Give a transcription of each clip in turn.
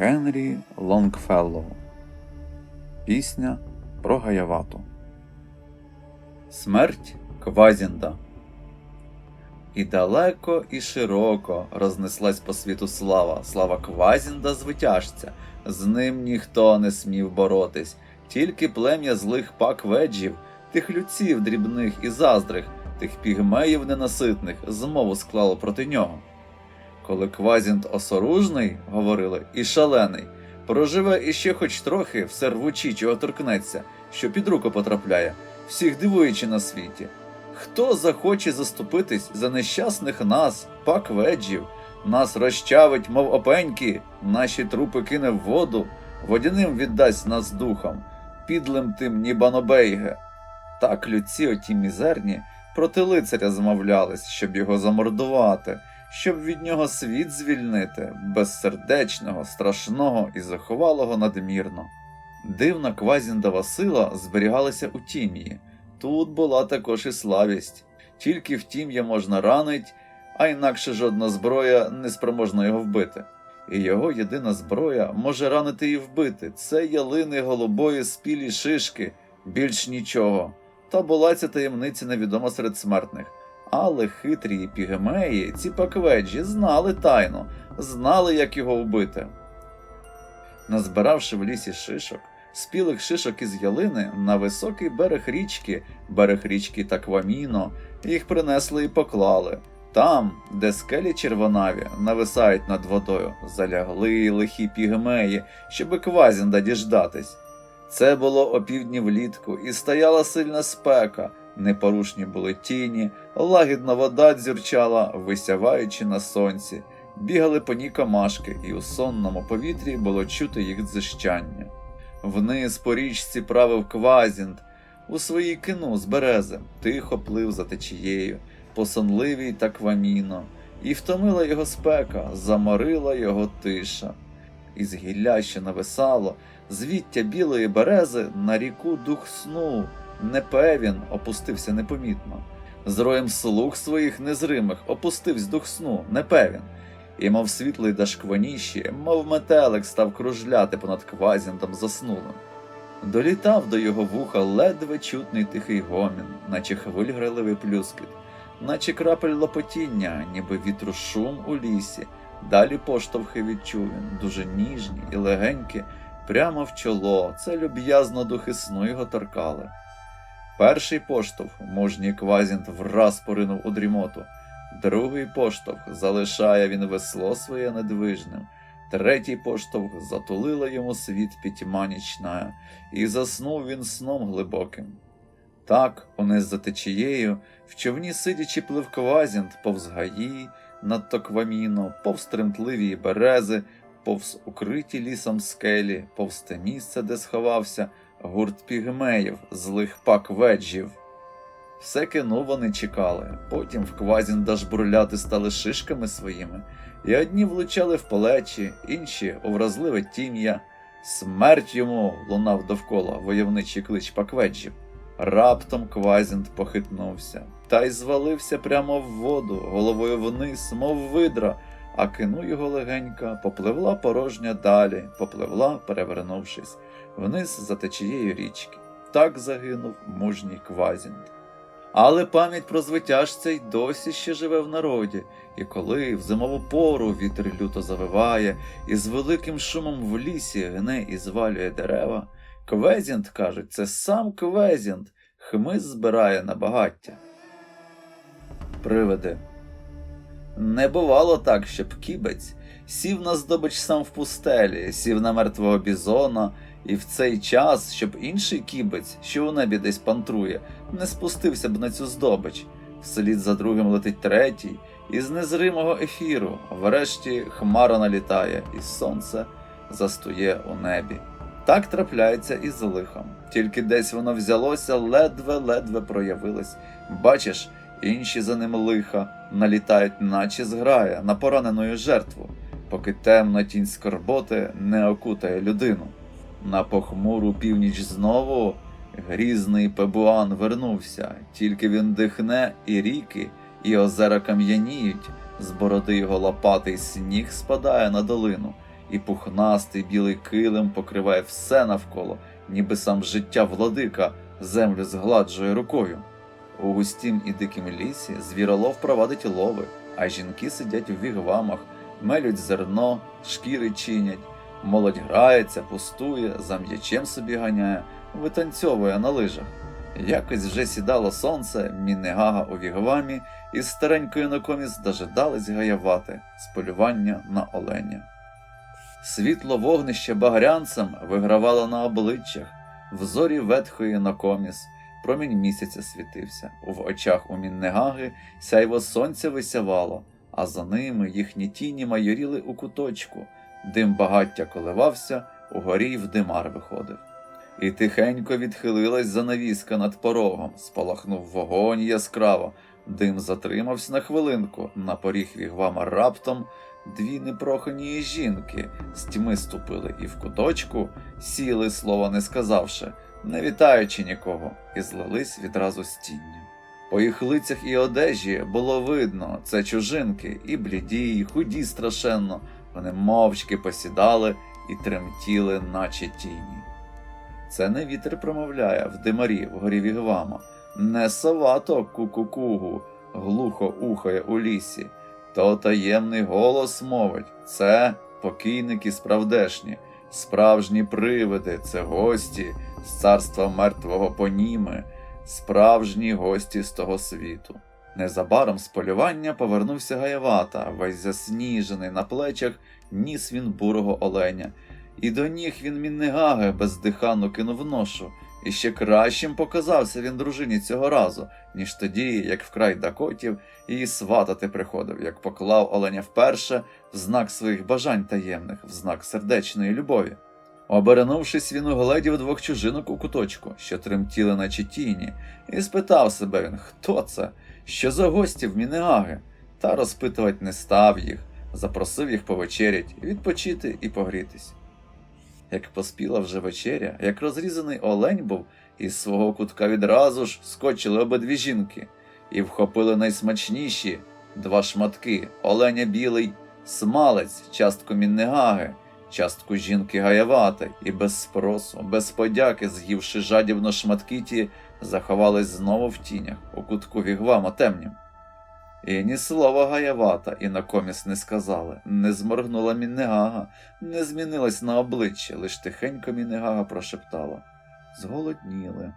Генрі Лонгфеллоу. Пісня про Гаявату. Смерть Квазінда. І далеко, і широко рознеслась по світу слава, слава Квазінда звитяжця. З ним ніхто не смів боротись, тільки плем'я злих пак-веджів, тих людців дрібних і заздрих, тих пігмеїв ненаситних змову склало проти нього. Коли Квазінт осоружний, говорили, і шалений, проживе іще хоч трохи, все рвучі, чого торкнеться, що під руку потрапляє, всіх дивуючи на світі. Хто захоче заступитись за нещасних нас, пак веджів, нас розчавить, мов опеньки, наші трупи кине в воду, водяним віддасть нас духом, підлим тим нібанобейге. Так людці оті мізерні проти лицаря змовлялись, щоб його замордувати щоб від нього світ звільнити, безсердечного, страшного і заховалого надмірно. Дивна квазіндова сила зберігалася у тім'ї. Тут була також і славість. Тільки в тім'я можна ранить, а інакше жодна зброя не спроможна його вбити. І його єдина зброя може ранити і вбити. Це ялини голубої спілі шишки, більш нічого. Та була ця таємниця невідома серед смертних. Але хитрі пігмеї, ці пакведжі, знали тайну, знали, як його вбити. Назбиравши в лісі шишок, спілих шишок із ялини на високий берег річки, берег річки Такваміно, їх принесли і поклали. Там, де скелі червонаві нависають над водою, залягли лихі пігмеї, щоби квазінда діждатись. Це було опівдні влітку, і стояла сильна спека. Непорушні були тіні, лагідна вода дзюрчала, висяваючи на сонці, бігали по ній комашки, і у сонному повітрі було чути їх дзищання. Вниз по річці правив квазінт, у своїй кину з берези, тихо плив за течією, посонливій та кваміно, і втомила його спека, заморила його тиша. Із гілля, що нависало, звіття білої берези на ріку дух сну непевін, опустився непомітно. З роєм слуг своїх незримих опустився дух сну, непевін. І, мов світлий дашквоніші, мов метелик став кружляти понад квазіндом заснулим. Долітав до його вуха ледве чутний тихий гомін, наче хвиль граливий плюскіт, наче крапель лопотіння, ніби вітру шум у лісі. Далі поштовхи відчув він, дуже ніжні і легенькі, прямо в чоло, це люб'язно духи сну його торкали. Перший поштовх мужній квазінт враз поринув у дрімоту, другий поштовх залишає він весло своє недвижним, третій поштовх затулила йому світ пітьма нічна, і заснув він сном глибоким. Так, униз за течією, в човні сидячи плив квазінт повз гаї, над токваміно, повз тремтливі берези, повз укриті лісом скелі, повз те місце, де сховався гурт пігмеїв, злих пак веджів. Все кину вони чекали, потім в квазінда жбурляти стали шишками своїми, і одні влучали в плечі, інші у вразливе тім'я. Смерть йому лунав довкола войовничий клич пакведжів. Раптом квазінт похитнувся, та й звалився прямо в воду, головою вниз, мов видра, а кину його легенька попливла порожня далі, попливла, перевернувшись вниз за течією річки. Так загинув мужній Квазінт. Але пам'ять про звитяжця й досі ще живе в народі, і коли в зимову пору вітер люто завиває, і з великим шумом в лісі гне і звалює дерева, Квезінт, кажуть, це сам Квезінт, хмиз збирає на багаття. Привиди. Не бувало так, щоб кібець сів на здобич сам в пустелі, сів на мертвого бізона. І в цей час, щоб інший кібець, що у небі десь пантрує, не спустився б на цю здобич. Вслід за другим летить третій, і з незримого ефіру, врешті хмара налітає, і сонце застує у небі. Так трапляється і з лихом. Тільки десь воно взялося, ледве-ледве проявилось. Бачиш, інші за ним лиха налітають, наче зграя, на поранену жертву, поки темна тінь скорботи не окутає людину. На похмуру північ знову грізний пебуан вернувся, тільки він дихне, і ріки, і озера кам'яніють, з бороди його лопатий сніг спадає на долину, і пухнастий білий килим покриває все навколо, ніби сам життя владика землю згладжує рукою. У густім і дикім лісі звіролов провадить лови, а жінки сидять у вігвамах, мелють зерно, шкіри чинять, молодь грається, пустує, за м'ячем собі ганяє, витанцьовує на лижах. Якось вже сідало сонце, Міннегага у вігвамі, і старенькою накоміс дожидались гаявати з полювання на оленя. Світло вогнище багрянцем вигравало на обличчях, в зорі ветхої накоміс, промінь місяця світився, в очах у Міннегаги сяйво сонця висявало, а за ними їхні тіні майоріли у куточку, дим багаття коливався, угорі й в димар виходив. І тихенько відхилилась занавіска над порогом, спалахнув вогонь яскраво, дим затримався на хвилинку, на поріг вігвама раптом дві непрохані жінки з тьми ступили і в куточку сіли, слова не сказавши, не вітаючи нікого, і злились відразу з тінню. По їх лицях і одежі було видно, це чужинки, і бліді, і худі страшенно, вони мовчки посідали і тремтіли, наче тіні. Це не вітер промовляє в димарі вгорі вігвама, не сова то ку-ку-кугу, глухо ухає у лісі, то таємний голос мовить це покійники справдешні, справжні привиди, це гості з царства мертвого поніми, справжні гості з того світу. Незабаром з полювання повернувся Гаявата, весь засніжений на плечах, ніс він бурого оленя, і до ніг він Міннегаги бездиханно кинув ношу, і ще кращим показався він дружині цього разу, ніж тоді, як вкрай дакотів її сватати приходив, як поклав оленя вперше в знак своїх бажань таємних, в знак сердечної любові. Обернувшись, він угледів двох чужинок у куточку, що тремтіли наче тіні, і спитав себе він, хто це, що за гості в Мінеаги, та розпитувати не став їх, запросив їх повечерять, відпочити і погрітись. Як поспіла вже вечеря, як розрізаний олень був, із свого кутка відразу ж скочили обидві жінки і вхопили найсмачніші два шматки. Оленя білий, смалець, частку міннегаги, частку жінки гаявати, і без спросу, без подяки, з'ївши жадібно шматки ті, заховались знову в тінях у кутку вігвама темнім. І ні слова гаявата і на коміс не сказали, не зморгнула Міннегага, не змінилась на обличчя, лиш тихенько Міннегага прошептала Зголодніли.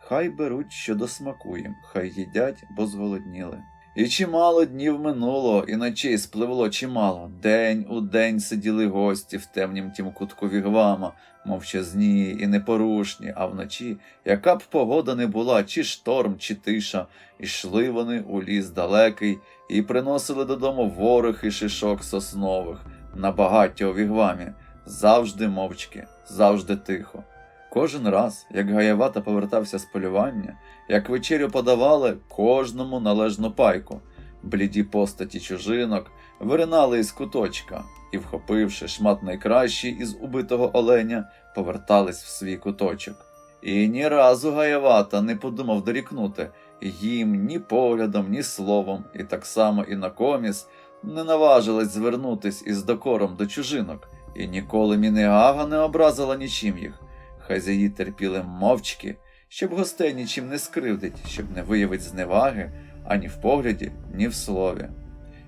Хай беруть, що до смаку їм, хай їдять, бо зголодніли. І чимало днів минуло, і ночей спливло чимало. День у день сиділи гості в темнім тім кутку вігвама, мовчазні і непорушні, а вночі, яка б погода не була, чи шторм, чи тиша, ішли вони у ліс далекий і приносили додому ворог і шишок соснових на багаття у вігвамі, завжди мовчки, завжди тихо. Кожен раз, як Гаявата повертався з полювання, як вечерю подавали кожному належну пайку, бліді постаті чужинок виринали із куточка і, вхопивши шмат найкращий із убитого оленя, повертались в свій куточок. І ні разу Гаявата не подумав дорікнути їм ні поглядом, ні словом, і так само і на коміс не наважилась звернутись із докором до чужинок, і ніколи Мінеага не образила нічим їх. Хазяї терпіли мовчки, щоб гостей нічим не скривдить, щоб не виявить зневаги ані в погляді, ні в слові.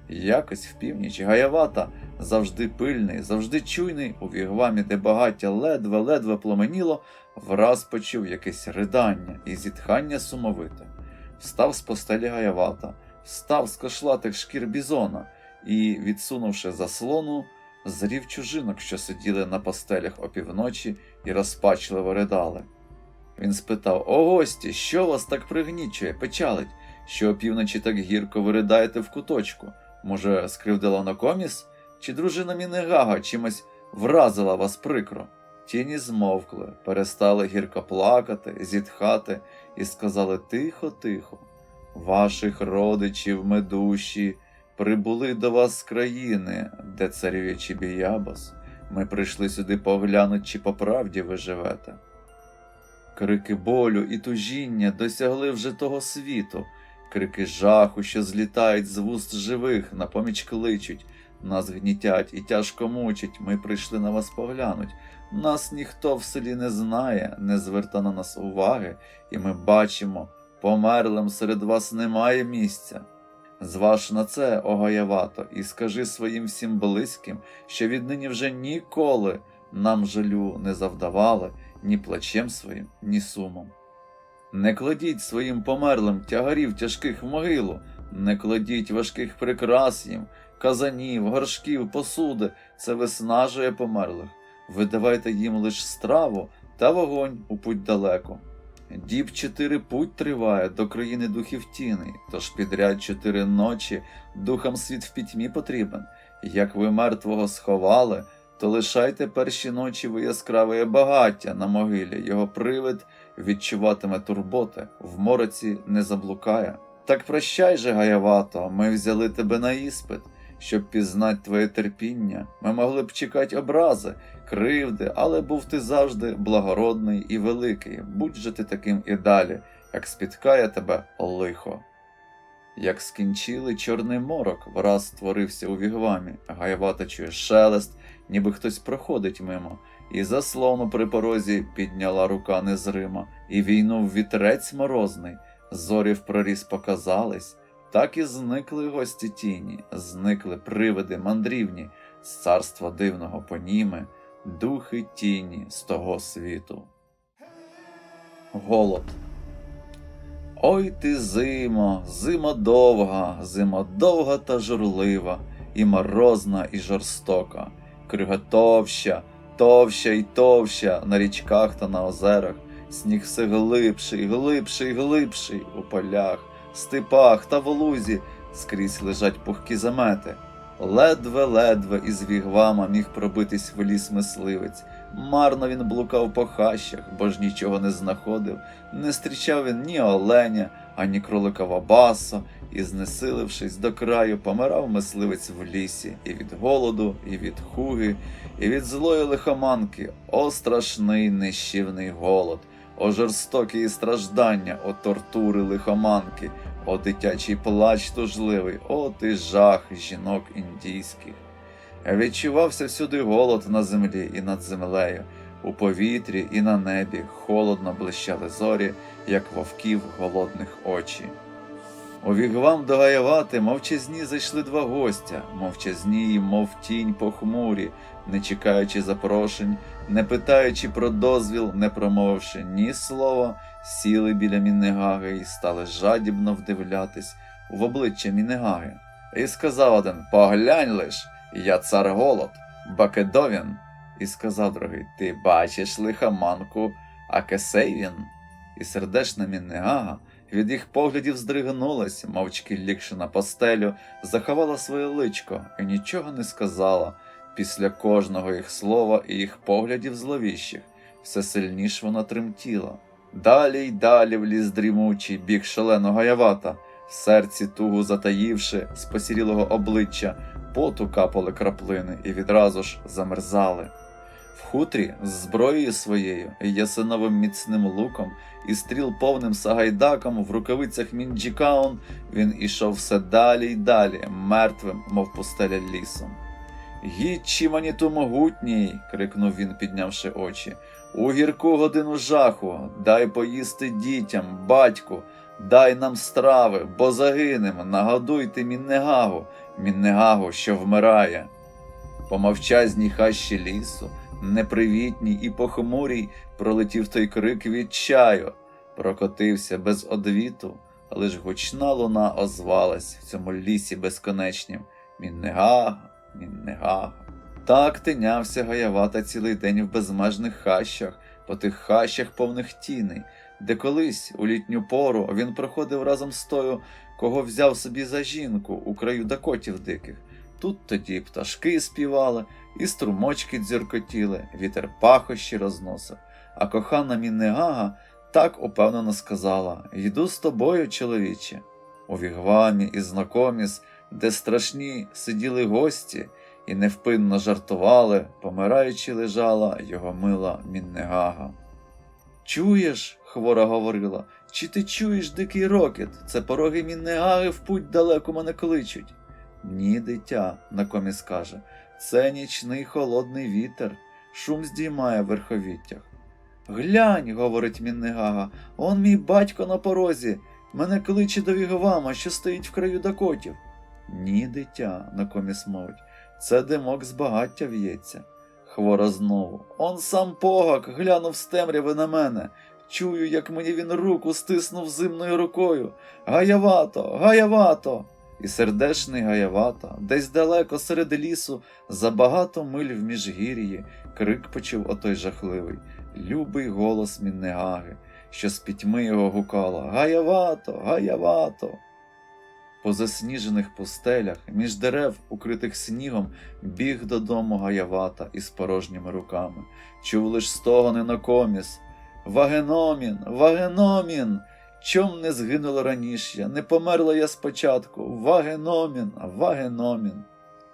Якось в північ Гаявата, завжди пильний, завжди чуйний, у вігвамі, де багаття ледве-ледве пломеніло, враз почув якесь ридання і зітхання сумовите. Встав з постелі Гаявата, встав з кошлатих шкір бізона і, відсунувши заслону, зрів чужинок, що сиділи на постелях опівночі і розпачливо ридали. Він спитав О гості, що вас так пригнічує, печалить, що опівночі так гірко ви ридаєте в куточку? Може, скривдила на коміс? Чи дружина Мінегага чимось вразила вас прикро? Тіні змовкли, перестали гірко плакати, зітхати і сказали тихо, тихо. Ваших родичів ми душі прибули до вас з країни, де царює Чібіябас. Ми прийшли сюди поглянути, чи по правді ви живете. Крики болю і тужіння досягли вже того світу, крики жаху, що злітають з вуст живих, на поміч кличуть. Нас гнітять і тяжко мучать, ми прийшли на вас поглянуть. Нас ніхто в селі не знає, не зверта на нас уваги, і ми бачимо, померлим серед вас немає місця. Зваж на це, огаявато, і скажи своїм всім близьким, що віднині вже ніколи нам жалю не завдавали ні плачем своїм, ні сумом. Не кладіть своїм померлим тягарів тяжких в могилу, не кладіть важких прикрас їм, казанів, горшків, посуди, це виснажує померлих. Ви давайте їм лиш страву та вогонь у путь далеко. Діб чотири путь триває до країни духів тіни, тож підряд чотири ночі духам світ в пітьмі потрібен. Як ви мертвого сховали, то лишайте перші ночі ви яскраве багаття на могилі, його привид відчуватиме турботи, в мороці не заблукає. Так прощай же, Гаявато, ми взяли тебе на іспит, щоб пізнать твоє терпіння. Ми могли б чекати образи, кривди, але був ти завжди благородний і великий. Будь же ти таким і далі, як спіткає тебе лихо. Як скінчили чорний морок, враз створився у вігвамі, Гаявата чує шелест, ніби хтось проходить мимо, і заслону при порозі підняла рука незрима, і війнув вітрець морозний, зорі в проріз показались, так і зникли гості тіні, зникли привиди мандрівні, з царства дивного поніми, духи тіні з того світу. Голод. Ой ти зимо, зима довга, зима довга та журлива, і морозна, і жорстока, крига товща, товща і товща на річках та на озерах, сніг все глибший, глибший, глибший у полях, степах та в лузі скрізь лежать пухкі замети. Ледве-ледве із вігвама міг пробитись в ліс мисливець. Марно він блукав по хащах, бо ж нічого не знаходив. Не зустрічав він ні оленя, ані кролика Вабасо, і, знесилившись до краю, помирав мисливець в лісі і від голоду, і від хуги, і від злої лихоманки. О страшний нищівний голод, о жорстокі страждання, о тортури лихоманки, о дитячий плач тужливий, о ти жах жінок індійських. Відчувався всюди голод на землі і над землею, у повітрі і на небі холодно блищали зорі, як вовків голодних очі. У вігвам до Гаявати мовчазні зайшли два гостя, мовчазні, й мов тінь похмурі, не чекаючи запрошень, не питаючи про дозвіл, не промовивши ні слова, сіли біля Міннегаги і стали жадібно вдивлятись в обличчя Міннегаги. І сказав один Поглянь лиш, я цар голод, Бакедовін. І сказав другий Ти бачиш лихоманку, а кесей він. І сердешна Міннегага від їх поглядів здригнулась, мовчки лігши на постелю, заховала своє личко і нічого не сказала. Після кожного їх слова і їх поглядів зловіщих, все сильніш вона тремтіла. Далі й далі в ліс дрімучий, бік шаленого явата, в серці тугу затаївши з посірілого обличчя, поту капали краплини і відразу ж замерзали. В хутрі з зброєю своєю, ясиновим міцним луком, і стріл повним сагайдаком в рукавицях Мінджікаун, він ішов все далі й далі, мертвим, мов пустеля лісом. Гідчі маніту могутній, крикнув він, піднявши очі. У гірку годину жаху, дай поїсти дітям, батьку, дай нам страви, бо загинем, нагодуйте Міннегагу, Міннегагу, що вмирає. По мовчазній хащі лісу, непривітній і похмурій, пролетів той крик відчаю, прокотився без одвіту, лиш гучна луна озвалась в цьому лісі безконечнім. Міннегага, Міннегага. Так тинявся Гаявата цілий день в безмежних хащах, по тих хащах повних тіней, де колись у літню пору він проходив разом з тою, кого взяв собі за жінку у краю дакотів диких. Тут тоді пташки співали, і струмочки дзюркотіли, вітер пахощі розносив. А кохана Міннегага так упевнено сказала Йду з тобою, чоловіче. У вігвамі і знакоміс, де страшні сиділи гості і невпинно жартували, помираючи лежала його мила Міннегага. Чуєш, хвора говорила, чи ти чуєш дикий рокіт? Це пороги Міннегаги в путь далеко мене кличуть. Ні, дитя, накомість каже, це нічний холодний вітер, шум здіймає в верховіттях. Глянь, говорить Міннегага, он мій батько на порозі. Мене кличе до Вігвама, що стоїть в краю дакотів. Ні, дитя, накомість мовить, це димок з багаття в'ється. Хвора знову. Он сам погак глянув з темряви на мене. Чую, як мені він руку стиснув зимною рукою. Гаявато, гаявато. І сердешний гаявата, десь далеко серед лісу, за багато миль в міжгір'ї, крик почув отой жахливий, любий голос Міннегаги, що з пітьми його гукала Гаявато, гаявато. По засніжених пустелях, між дерев, укритих снігом, біг додому гаявата із порожніми руками, чув лиш стогони на коміс. Вагеномін, Вагеномін! Чом не згинуло раніше, не померла я спочатку. Вагеномін, Вагеномін.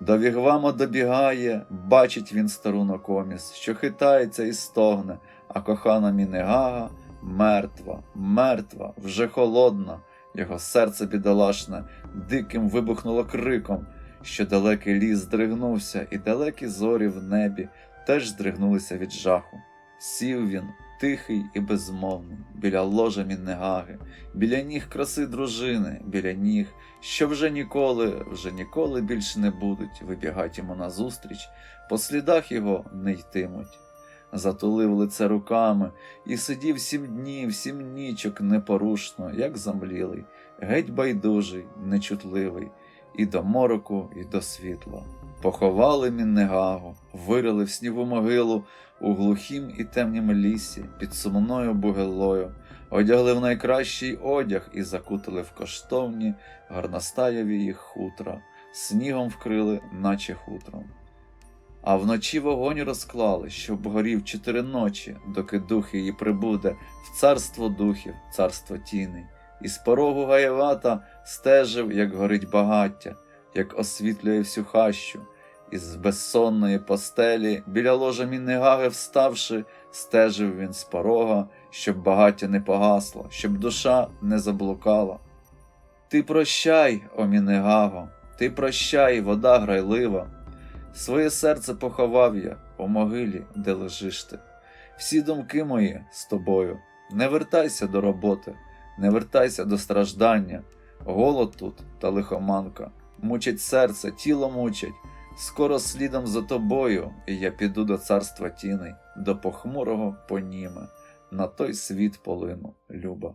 До Вігвама добігає, бачить він стару Нокоміс, що хитається і стогне, а кохана Мінегага мертва, мертва, вже холодна. Його серце бідолашне диким вибухнуло криком, що далекий ліс здригнувся, і далекі зорі в небі теж здригнулися від жаху. Сів він, тихий і безмовний, біля ложа Міннегаги, біля ніг краси дружини, біля ніг, що вже ніколи, вже ніколи більше не будуть вибігати йому назустріч, по слідах його не йтимуть. Затулив лице руками і сидів сім днів, сім нічок непорушно, як замлілий, геть байдужий, нечутливий, і до мороку, і до світла. Поховали Міннегагу, вирили в снігу могилу у глухім і темнім лісі під сумною бугелою, одягли в найкращий одяг і закутали в коштовні горностаєві їх хутра, снігом вкрили, наче хутром. А вночі вогонь розклали, щоб горів чотири ночі, доки дух її прибуде в царство духів, царство тіней, і з порогу гаєвата стежив, як горить багаття, як освітлює всю хащу, і з безсонної постелі, біля ложа Міннегаги вставши, стежив він з порога, щоб багаття не погасло, щоб душа не заблукала. Ти прощай, о Мінегаго, ти прощай, вода грайлива. Своє серце поховав я у могилі, де лежиш ти. Всі думки мої з тобою. Не вертайся до роботи, не вертайся до страждання. Голод тут та лихоманка. Мучить серце, тіло мучить. Скоро слідом за тобою, я піду до царства тіни, до похмурого поніме, на той світ полину, люба.